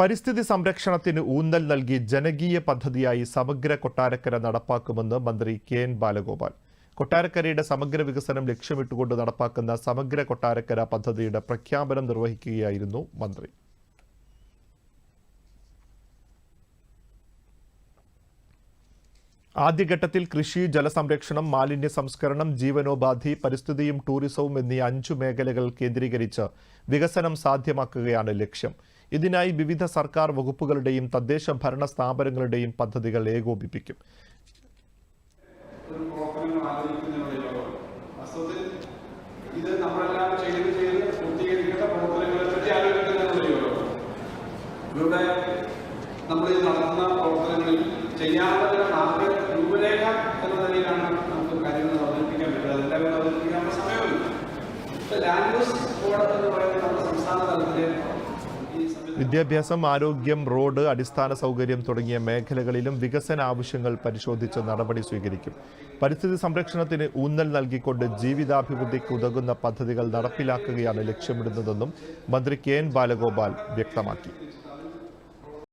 പരിസ്ഥിതി സംരക്ഷണത്തിന് ഊന്നൽ നൽകി ജനകീയ പദ്ധതിയായി സമഗ്ര കൊട്ടാരക്കര നടപ്പാക്കുമെന്ന് മന്ത്രി കെ എൻ ബാലഗോപാൽ. കൊട്ടാരക്കരയുടെ സമഗ്ര വികസനം ലക്ഷ്യമിട്ടുകൊണ്ട് നടപ്പാക്കുന്ന സമഗ്ര കൊട്ടാരക്കര പദ്ധതിയുടെ പ്രഖ്യാപനം നിർവഹിക്കുകയായിരുന്നു മന്ത്രി. ആദ്യഘട്ടത്തിൽ കൃഷി ജലസംരക്ഷണം മാലിന്യ സംസ്കരണം ജീവനോപാധി പരിസ്ഥിതിയും ടൂറിസവും എന്നീ അഞ്ചു മേഖലകൾ കേന്ദ്രീകരിച്ച് വികസനം സാധ്യമാക്കുകയാണ് ലക്ഷ്യം. ഇതിനായി വിവിധ സർക്കാർ വകുപ്പുകളുടെയും തദ്ദേശ ഭരണ സ്ഥാപനങ്ങളുടെയും പദ്ധതികൾ ഏകോപിപ്പിക്കും. ഇത് ആദ്യ രൂപരേഖ എന്ന പറയുന്നത് നമ്മുടെ സംസ്ഥാന വിദ്യാഭ്യാസം ആരോഗ്യം റോഡ് അടിസ്ഥാന സൗകര്യം തുടങ്ങിയ മേഖലകളിലും വികസന ആവശ്യങ്ങൾ പരിശോധിച്ച് നടപടി സ്വീകരിക്കും. പരിസ്ഥിതി സംരക്ഷണത്തിന് ഊന്നൽ നൽകിക്കൊണ്ട് ജീവിതാഭിവൃദ്ധിക്ക് ഉതകുന്ന പദ്ധതികൾ നടപ്പിലാക്കുകയാണ് ലക്ഷ്യമിടുന്നതെന്നും മന്ത്രി കെ എൻ ബാലഗോപാൽ വ്യക്തമാക്കി.